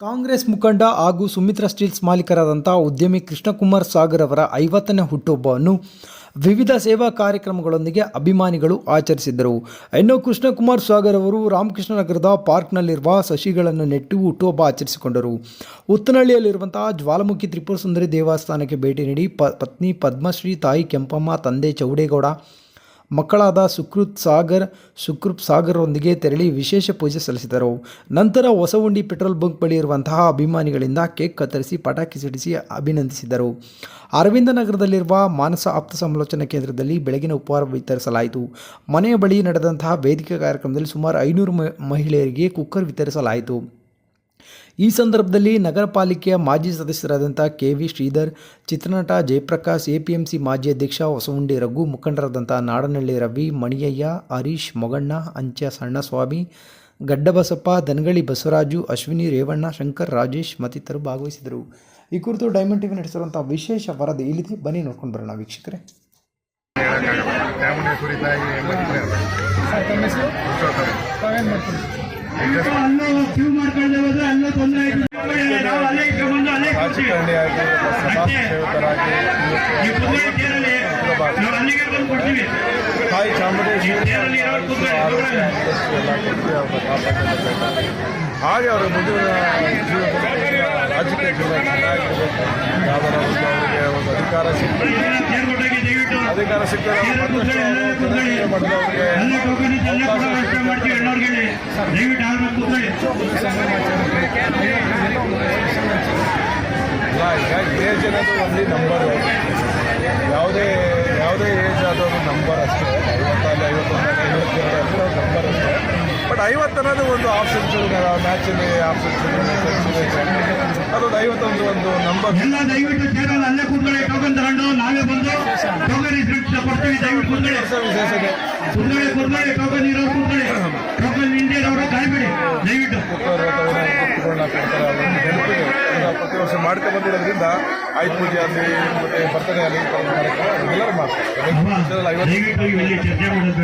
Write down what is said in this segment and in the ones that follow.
ಕಾಂಗ್ರೆಸ್ ಮುಖಂಡ ಹಾಗೂ ಸುಮಿತ್ರಾ ಸ್ಟೀಲ್ಸ್ ಮಾಲೀಕರಾದಂಥ ಉದ್ಯಮಿ ಕೃಷ್ಣಕುಮಾರ್ ಸಾಗರ್ ಅವರ ಐವತ್ತನೇ ಹುಟ್ಟುಹಬ್ಬವನ್ನು ವಿವಿಧ ಸೇವಾ ಕಾರ್ಯಕ್ರಮಗಳೊಂದಿಗೆ ಅಭಿಮಾನಿಗಳು ಆಚರಿಸಿದ್ದರು. ಇನ್ನು ಕೃಷ್ಣಕುಮಾರ್ ಸಾಗರ್ ಅವರು ರಾಮಕೃಷ್ಣ ನಗರದ ಪಾರ್ಕ್ನಲ್ಲಿರುವ ಸಸಿಗಳನ್ನು ನೆಟ್ಟು ಹುಟ್ಟುಹಬ್ಬ ಆಚರಿಸಿಕೊಂಡರು. ಉತ್ತನಹಳ್ಳಿಯಲ್ಲಿರುವಂತಹ ಜ್ವಾಲಾಮುಖಿ ತ್ರಿಪುರ ಸುಂದರಿ ದೇವಸ್ಥಾನಕ್ಕೆ ಭೇಟಿ ನೀಡಿ ಪತ್ನಿ ಪದ್ಮಶ್ರೀ, ತಾಯಿ ಕೆಂಪಮ್ಮ, ತಂದೆ ಚೌಡೇಗೌಡ ಮಕ್ಕಳಾದ ಸುಕೃತ್ ಸಾಗರ್ ಸುಕೃಪ್ ಸಾಗರ್ರೊಂದಿಗೆ ತೆರಳಿ ವಿಶೇಷ ಪೂಜೆ ಸಲ್ಲಿಸಿದರು. ನಂತರ ಹೊಸಹುಂಡಿ ಪೆಟ್ರೋಲ್ ಬಂಕ್ ಬಳಿ ಇರುವಂತಹ ಅಭಿಮಾನಿಗಳಿಂದ ಕೇಕ್ ಕತ್ತರಿಸಿ ಪಟಾಕಿ ಸಿಡಿಸಿ ಅಭಿನಂದಿಸಿದರು. ಅರವಿಂದ ನಗರದಲ್ಲಿರುವ ಮಾನಸ ಆಪ್ತ ಸಮಾಲೋಚನಾ ಕೇಂದ್ರದಲ್ಲಿ ಬೆಳಗಿನ ಉಪಹಾರ ವಿತರಿಸಲಾಯಿತು. ಮನೆಯ ಬಳಿ ನಡೆದಂತಹ ವೇದಿಕೆ ಕಾರ್ಯಕ್ರಮದಲ್ಲಿ ಸುಮಾರು ಐನೂರು ಮಹಿಳೆಯರಿಗೆ ಕುಕ್ಕರ್ ವಿತರಿಸಲಾಯಿತು. ಈ ಸಂದರ್ಭದಲ್ಲಿ ನಗರ ಪಾಲಿಕೆಯ ಮಾಜಿ ಸದಸ್ಯರಾದಂಥ ಕೆ ವಿ ಶ್ರೀಧರ್ ಚಿತ್ರನಟ ಜಯಪ್ರಕಾಶ್ ಎಪಿಎಂಸಿ ಮಾಜಿ ಅಧ್ಯಕ್ಷ ಹೊಸಹುಂಡಿ ರಘು ಮುಖಂಡರಾದಂಥ ನಾಡನಹಳ್ಳಿ ರವಿ ಮಣಿಯಯ್ಯ ಹರೀಶ್ ಮೊಗಣ್ಣ ಅಂಚ ಸಣ್ಣಸ್ವಾಮಿ ಗಡ್ಡಬಸಪ್ಪ ದನಗಳಿ ಬಸವರಾಜು ಅಶ್ವಿನಿ ರೇವಣ್ಣ ಶಂಕರ್ ರಾಜೇಶ್ ಮತ್ತಿತರರು ಭಾಗವಹಿಸಿದರು. ಈ ಕುರಿತು ಡೈಮಂಡ್ ಟಿವಿ ನಡೆಸಿರುವಂಥ ವಿಶೇಷ ವರದಿ ಇಲ್ಲಿದೆ. ಬನ್ನಿ ನೋಡ್ಕೊಂಡು ಬರೋಣ ವೀಕ್ಷಕರೇ. ಚಾಮುಂಡೇಶ್ವರಿ ತಾಯಿ ಮದುವೆ ಅಲ್ಲೂ ಕ್ಯೂ ಮಾಡ್ಕೊಂಡೆ ಹೋದ್ರೆ ಅಲ್ಲೂ ತೊಂದರೆ ನಾವು ಅಲ್ಲೇ ಬಂದು ಅಲ್ಲೇ ನೀವು ಅಲ್ಲಿಗೆ ಬಂದು ಕೊಡ್ತೀವಿ ತಾಯಿ ಚಾಮುಂಡೇಶ್ವರಿ ಹಾಗೆ ಅವರ ಮುಂದಿನ ಜೀವನದಲ್ಲಿ ರಾಜಕೀಯ ಜೀವನ ಚೆನ್ನಾಗಿರಬೇಕು ಯಾವ್ದಾರ ಒಂದು ಅವರಿಗೆ ಒಂದು ಅಧಿಕಾರ ಸಿಗ್ತದೆ ಅಧಿಕಾರ ಸಿಗ್ತದೆ ಇಲ್ಲ ಈಗ ಏಜ್ ಅನ್ನೋದು ಒಂದು ನಂಬರ್ ಯಾವುದೇ ಯಾವುದೇ ಏಜ್ ಆದರೂ ನಂಬರ್ ಅಷ್ಟೇ. ಐವತ್ತಲ್ಲಿ ಐವತ್ತೊಂದು ಐವತ್ತೆರಡು ನಂಬರ್ ಅಷ್ಟೇ. ಬಟ್ ಐವತ್ತು ಅನ್ನೋದು ಒಂದು ಸೆಂಚುರಿ ಮ್ಯಾಚಲ್ಲಿ ಹಾಫ್ ಸೆಂಚುರಿ ಒಂದು ನಂಬರ್ ಎಲ್ಲ ದಯವಿಟ್ಟು ತೇರಲ್ಲಿ ಅಲ್ಲೇ ಕೂತ್ಕೊಳ್ಳಿ ಟೋಕನ್ ತಗೊಂಡು ನಾವೇ ಬಂದು ಟೋಕನ್ ಇಸ್ಬಿಟ್ಟು ಕೊಡ್ತೀವಿ ದಯವಿಟ್ಟು ಕೂತ್ಕೊಳ್ಳಿ ಕೂತ್ಕೊಳ್ಳಿ ಕೂತ್ಕೊಳ್ಳಿ ಟೋಕನ್ ಇರೋ ಕೂತ್ಕೊಳ್ಳಿ ಟೋಕನ್ ಇಂಡಿಯಾದವರು ಕಾಯ್ಬಿಡಿ ದಯವಿಟ್ಟು ಪ್ರತಿ ವರ್ಷ ಮಾಡ್ಕೊಂಡು ಬಂದಿರೋದ್ರಿಂದ ಆಯ್ತು ಪೂಜೆ ಆಗಲಿ ಮತ್ತು ಬರ್ತಡೇ ಆಗಲಿ ಕಾರ್ಯಕ್ರಮ ಎಲ್ಲರೂ ಮಾಡ್ತಾರೆ. ವರ್ಷದಲ್ಲಿ ಐವತ್ತು ದಯವಿಟ್ಟು ಇಲ್ಲಿ ಚರ್ಚೆ ಮಾಡೋದು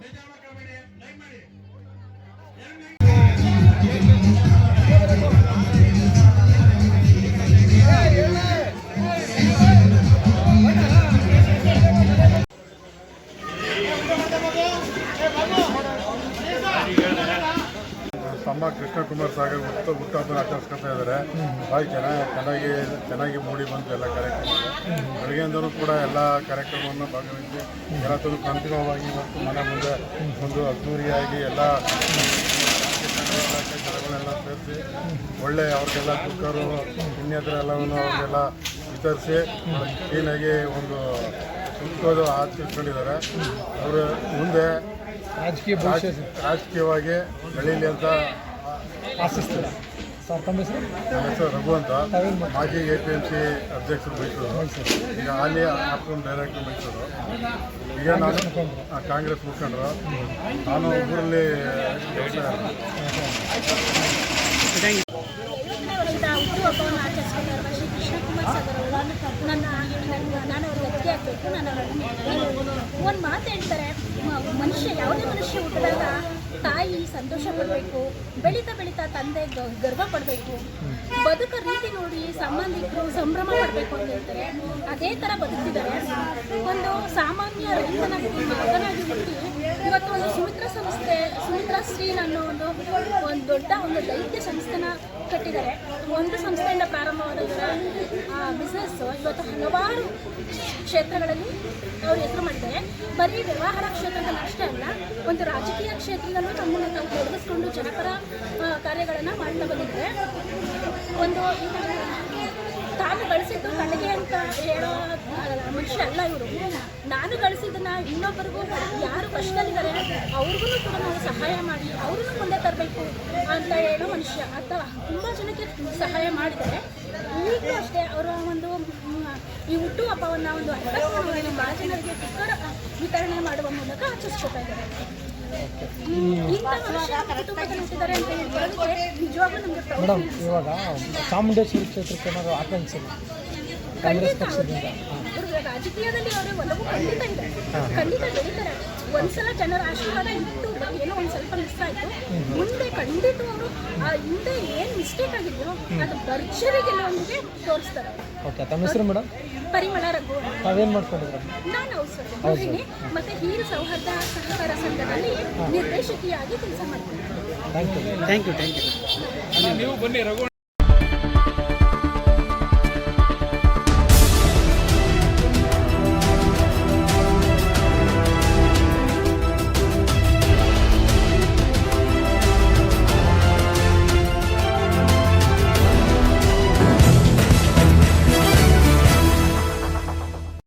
ಬೇಜಾರು ಮಾಡ್ಕೊಬೇಡಿ ಲೈಕ್ ಮಾಡಿ. ಸಾಗರ್ ಹುಟ್ಟ ಹುಟ್ಟುಹಬ್ಬನ ಆಚರಿಸ್ಕೊತಾ ಇದ್ದಾರೆ ಭಾಳ ಚೆನ್ನಾಗಿ ಚೆನ್ನಾಗಿ ಚೆನ್ನಾಗಿ ಮೂಡಿ ಬಂತು ಎಲ್ಲ ಕಾರ್ಯಕ್ರಮ ಬೆಳಗ್ಗೆಯಿಂದಲೂ ಕೂಡ ಎಲ್ಲ ಕಾರ್ಯಕ್ರಮವನ್ನು ಭಾಗವಹಿಸಿ ಎಲ್ಲ ತುಂಬ ಕಂತಿಮವಾಗಿ ಇವತ್ತು ಮನೆ ಮುಂದೆ ಒಂದು ಅದ್ದೂರಿಯಾಗಿ ಎಲ್ಲ ಜನಗಳನ್ನೆಲ್ಲ ಸೇರಿಸಿ ಒಳ್ಳೆ ಅವ್ರಿಗೆಲ್ಲ ಕುಕ್ಕರು ಇನ್ನಿತರ ಎಲ್ಲವನ್ನು ಅವ್ರಿಗೆಲ್ಲ ವಿತರಿಸಿ ಕ್ಲೀನಾಗಿ ಒಂದು ಸುತ್ತೋದು ಆಚರಿಸ್ಕೊಂಡಿದ್ದಾರೆ. ಅವರು ಮುಂದೆ ರಾಜಕೀಯ ರಾಜ- ರಾಜಕೀಯವಾಗಿ ಬೆಳೀಲಿ ಅಂತ ಆಶಿಸ್ತೀರಾ ಸರ್ ತಮ್ಮ ಹೆಸರು? ನನ್ನ ಹೆಸರು ರಘು ಅಂತ. ಮಾಜಿ ಎ ಪಿ ಎಂ ಸಿ ಅಧ್ಯಕ್ಷರು ಮೈಸೂರು. ಈಗ ಹಾಲಿ ಆಪ್ಕಮ್ ಡೈರೆಕ್ಟರ್ ಮೈಸೂರು. ಈಗ ನಾನು ಆ, ಕಾಂಗ್ರೆಸ್ ಮುಖಂಡರು. ನಾನು ಊರಲ್ಲಿ ವ್ಯವಸಾಯ ವರ್ಷದ ಹುಟ್ಟುಹಬ್ಬವನ್ನು ಆಚರಿಸ್ಕೊಂಡಿರುವ ಶ್ರೀ ಕೃಷ್ಣಕುಮಾರ್ ಸರ್ ಅವರು ನನ್ನ ನಾನು ನಾನು ಒಂದು ಮಾತು ಹೇಳ್ತಾರೆ ಮ- ಮನುಷ್ಯ ಯಾವುದೇ ಮನುಷ್ಯ ಹುಟ್ಟಿದಾಗ ತಾಯಿ ಸಂತೋಷ ಪಡಬೇಕು, ಬೆಳೀತಾ ಬೆಳೀತಾ ತಂದೆ ಗರ್ವ ಪಡಬೇಕು. ಬದುಕ ರೀತಿ ನೋಡಿ ಸಂಬಂಧಿಕರು ಸಂಭ್ರಮ ಪಡಬೇಕು ಅಂತ ಹೇಳ್ತಾರೆ. ಅದೇ ಥರ ಬದುಕಿದ್ದಾರೆ ಒಂದು ಸಾಮಾನ್ಯ ರೈತನಾಗಿ ಮಗನಾಗಿ ಹುಟ್ಟಿ ಇವತ್ತು ಒಂದು ಸುಮಿತ್ರ ಸಂಸ್ಥೆ ಸ್ಟೀಲ್ ಅನ್ನೋ ಒಂದು ಒಂದು ದೊಡ್ಡ ಒಂದು ದೈತ್ಯ ಸಂಸ್ಥೆನ ಕಟ್ಟಿದ್ದಾರೆ. ಒಂದು ಸಂಸ್ಥೆಯಿಂದ ಪ್ರಾರಂಭವಾದ ಬಿಸ್ನೆಸ್ ಇವತ್ತು ಹಲವಾರು ಕ್ಷೇತ್ರಗಳಲ್ಲಿ ಅವರು ಹೆಸರು ಮಾಡಿದ್ದಾರೆ. ಬರೀ ವ್ಯವಹಾರ ಕ್ಷೇತ್ರದಲ್ಲಿ ಅಷ್ಟೇ ಅಲ್ಲ, ಒಂದು ರಾಜಕೀಯ ಕ್ಷೇತ್ರದಲ್ಲೂ ತಮ್ಮನ್ನು ತಾವು ತೊಡಗಿಸ್ಕೊಂಡು ಜನಪರ ಕಾರ್ಯಗಳನ್ನು ಮಾಡ್ತಾ ಬಂದಿದ್ದಾರೆ. ಒಂದು ತಾನು ಗಳಿಸಿದ್ದು ನನಗೆ ಅಂತ ಹೇಳೋ ಮನುಷ್ಯ ಅಲ್ಲ ಇವರು. ನಾನು ಗಳಿಸಿದ್ದನ್ನ ಇನ್ನೊಬ್ಬರಿಗೂ ಯಾರು ಕಷ್ಟದಲ್ಲಿದ್ದಾರೆ, ಅವ್ರಿಗೂ ಕೂಡ ನಾವು ಸಹಾಯ ಮಾಡಿ, ಅವ್ರನ್ನೂ ಮುಂದೆ ತರಬೇಕು ಅಂತ ಹೇಳೋ ಮನುಷ್ಯ. ಅಥವಾ ತುಂಬ ಜನಕ್ಕೆ ಸಹಾಯ ಮಾಡಿದ್ದಾರೆ. ಈಗಲೂ ಅಷ್ಟೇ, ಅವರ ಒಂದು ಮ್, ಹುಟ್ಟು ಹಬ್ಬವನ್ನ ಒಂದು ಅರ್ಥಪೂರ್ಣವಾಗಿ ಜನರಿಗೆ ಕುಕ್ಕರ್ ವಿತರಣೆ ಮಾಡುವ ಮೂಲಕ ಆಚರಿಸ್ಕೊತಾ ಇದ್ದಾರೆ. ಮೇಡಮ್ ಇವಾಗ ಚಾಮುಂಡೇಶ್ವರಿ ಕ್ಷೇತ್ರಕ್ಕೆ ಏನಾದರೂ ಆಕಾಂಕ್ಷೆ ಕಾಂಗ್ರೆಸ್ ಪಕ್ಷದಿಂದ? ರಾಜಕೀಯದಲ್ಲಿ ಅವರೇ ಒಲವು ಖಂಡಿತ ಇದೆ. ಖಂಡಿತ ಬೆಳೀತಾರೆ. ಒಂದ್ಸಲ ಜನರ ಆಶೀರ್ವಾದ ಇಟ್ಟು ಏನೋ ಒಂದು ಸ್ವಲ್ಪ ಮಿಸ್ ಆಯ್ತು. ಮುಂದೆ ಖಂಡಿತ ಅವರು ಆ ಹಿಂದೆ ಏನು ಮಿಸ್ಟೇಕ್ ಆಗಿದೆಯೋ ಅದು ಭರ್ಜರಿ ಗೆಲ್ಲುವೊಂದಿಗೆ ತೋರಿಸ್ತಾರೆ. ಓಕೆ ತಮ್ಮ ಹೆಸರು ಮೇಡಮ್ ಪರಿಮಳ ರಘು ತಾವೇನು ಮಾಡ್ಕೊಂಡಿದ್ರು ನಾನು ಔಷಧಿ ಮತ್ತೆ ಹೀರು ಸೌಹಾರ್ದ ಸಹಕಾರ ಸಂಘದಲ್ಲಿ ನಿರ್ದೇಶಕಿಯಾಗಿ ಕೆಲಸ ಮಾಡ್ತೀನಿ thank you thank you thank you